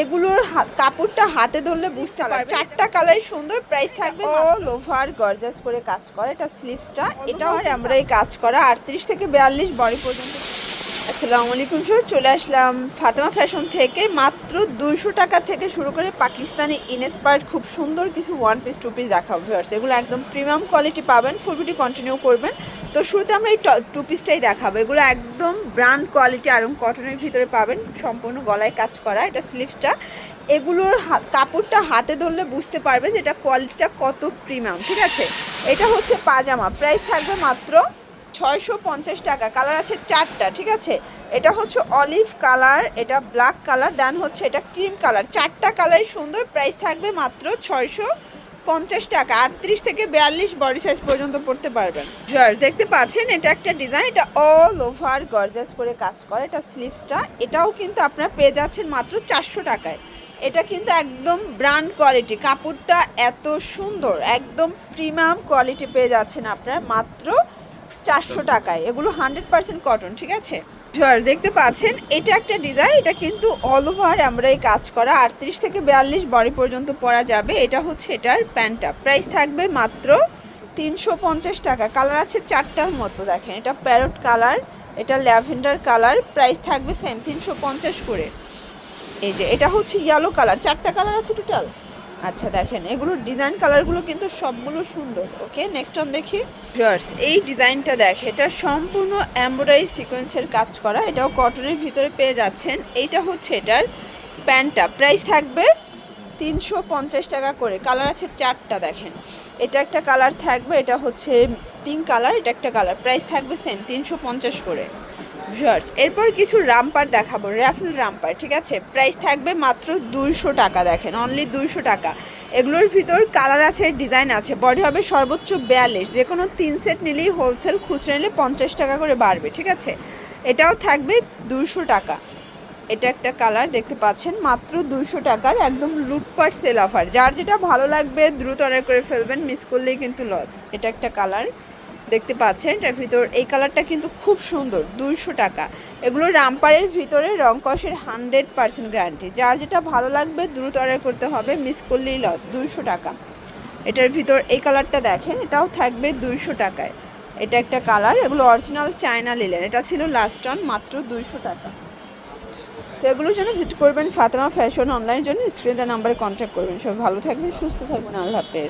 এগুলোর কাপড়টা হাতে ধরলে বুঝতে পারবে। চারটা কালার সুন্দর প্রাইস থাকবে অল ওভার গর্জাস করে কাজ করা। এটা স্লিভসটা এটাও আমরা এই কাজ করা আটত্রিশ থেকে বিয়াল্লিশ বডি পর্যন্ত। আসসালামু আলাইকুম স্যার চলে আসলাম ফাতেমা ফ্যাশন থেকে। মাত্র দুইশো টাকা থেকে শুরু করে পাকিস্তানি ইনস্পায়ার্ড খুব সুন্দর কিছু ওয়ান পিস টু পিস দেখাবো এগুলো একদম প্রিমিয়াম কোয়ালিটি পাবেন ফুল ভিডিও কন্টিনিউ করবেন। তো শুরুতে আমরা এই টু পিসটাই দেখাবো। এগুলো একদম ব্র্যান্ড কোয়ালিটি আর কটনের ভিতরে পাবেন। সম্পূর্ণ গলায় কাজ করা এটা স্লিভসটা এগুলোর কাপড়টা হাতে ধরলে বুঝতে পারবে যে এটা কোয়ালিটিটা কত প্রিমিয়াম ঠিক আছে? এটা হচ্ছে পাজামা। প্রাইস থাকবে মাত্র ছয়শো পঞ্চাশ টাকা। কালার আছে চারটা, ঠিক আছে? এটা হচ্ছে অলিভ কালার এটা ব্ল্যাক কালার দেন হচ্ছে এটা ক্রিম কালার চারটা কালার সুন্দর। প্রাইস থাকবে মাত্র ছয়শো পঞ্চাশ টাকা আটত্রিশ থেকে বিয়াল্লিশ বডি সাইজ পর্যন্ত পড়তে পারবেন। Viewers, দেখতে পাচ্ছেন এটা একটা ডিজাইন এটা অল ওভার গর্জাস করে কাজ করে। এটা স্লিভসটা এটাও কিন্তু আপনারা পেয়ে যাচ্ছেন মাত্র চারশো টাকায়। এটা কিন্তু একদম ব্র্যান্ড কোয়ালিটি কাপড়টা এত সুন্দর একদম প্রিমিয়াম কোয়ালিটি পেয়ে যাচ্ছেন আপনারা মাত্র চারশো টাকায়। এগুলো হান্ড্রেড পার্সেন্ট কটন ঠিক আছে? দেখতে পাচ্ছেন, এটা একটা ডিজাইন এটা কিন্তু অল ওভার আমরা এই কাজ করা। আটত্রিশ থেকে বিয়াল্লিশ বডি পর্যন্ত পরা যাবে। এটা হচ্ছে এটার প্যান্টটা প্রাইস থাকবে মাত্র তিনশো পঞ্চাশ টাকা। কালার আছে চারটার মতো, দেখেন। এটা প্যারট কালার এটা ল্যাভেন্ডার কালার প্রাইস থাকবে সেম তিনশো পঞ্চাশ করে। এই যে, এটা হচ্ছে ইয়েলো কালার চারটা কালার আছে টোটাল আচ্ছা দেখেন এগুলোর ডিজাইন কালারগুলো কিন্তু সবগুলো সুন্দর ওকে নেক্সট অন দেখি। ভিউয়ার্স এই ডিজাইনটা দেখে এটা সম্পূর্ণ এমব্রয়ডারি সিকোয়েন্সের কাজ করা এটাও কটনের ভিতরে পেয়ে যাচ্ছেন। এইটা হচ্ছে এটার প্যান্টটা প্রাইস থাকবে তিনশো পঞ্চাশ টাকা করে। কালার আছে চারটা দেখেন। এটা একটা কালার থাকবে এটা হচ্ছে পিঙ্ক কালার এটা একটা কালার প্রাইস থাকবে সেম তিনশো পঞ্চাশ করে। ভিউয়ার্স এরপর কিছু রামপার দেখাবো র্যাফেল রামপার, ঠিক আছে? প্রাইস থাকবে মাত্র দুইশো টাকা, দেখেন অনলি দুইশো টাকা। এগুলোর ভিতর কালার আছে ডিজাইন আছে বডি হবে সর্বোচ্চ বিয়াল্লিশ যে কোনো তিন সেট নিলেই হোলসেল খুচরা নিলে পঞ্চাশ টাকা করে বাড়বে, ঠিক আছে? এটাও থাকবে দুইশো টাকা। এটা একটা কালার দেখতে পাচ্ছেন, মাত্র দুইশো টাকার একদম লুটপাট সেল অফার যার যেটা ভালো লাগবে, দ্রুত অর্ডার করে ফেলবেন মিস করলেই কিন্তু লস এটা একটা কালার দেখতে পাচ্ছেন, এটার ভিতর, এই কালারটা কিন্তু খুব সুন্দর, দুইশো টাকা। এগুলো রামপারের ভিতরে রং কষের হান্ড্রেড পার্সেন্ট গ্যারান্টি। যার যেটা ভালো লাগবে, দ্রুত অর্ডার করতে হবে, মিস করলেই লস, দুইশো টাকা। এটার ভিতর, এই কালারটা দেখেন, এটাও থাকবে দুইশো টাকায়। এটা একটা কালার, এগুলো অরিজিনাল চায়না লিলেন। এটা ছিল লাস্ট অন মাত্র দুইশো টাকা। তো এগুলোর জন্য ভিজিট করবেন ফাতেমা ফ্যাশন অনলাইনের জন্য, স্ক্রিনে নাম্বারে কন্ট্যাক্ট করবেন। সব ভালো থাকবেন, সুস্থ থাকবেন, আল্লাহ হাফেজ।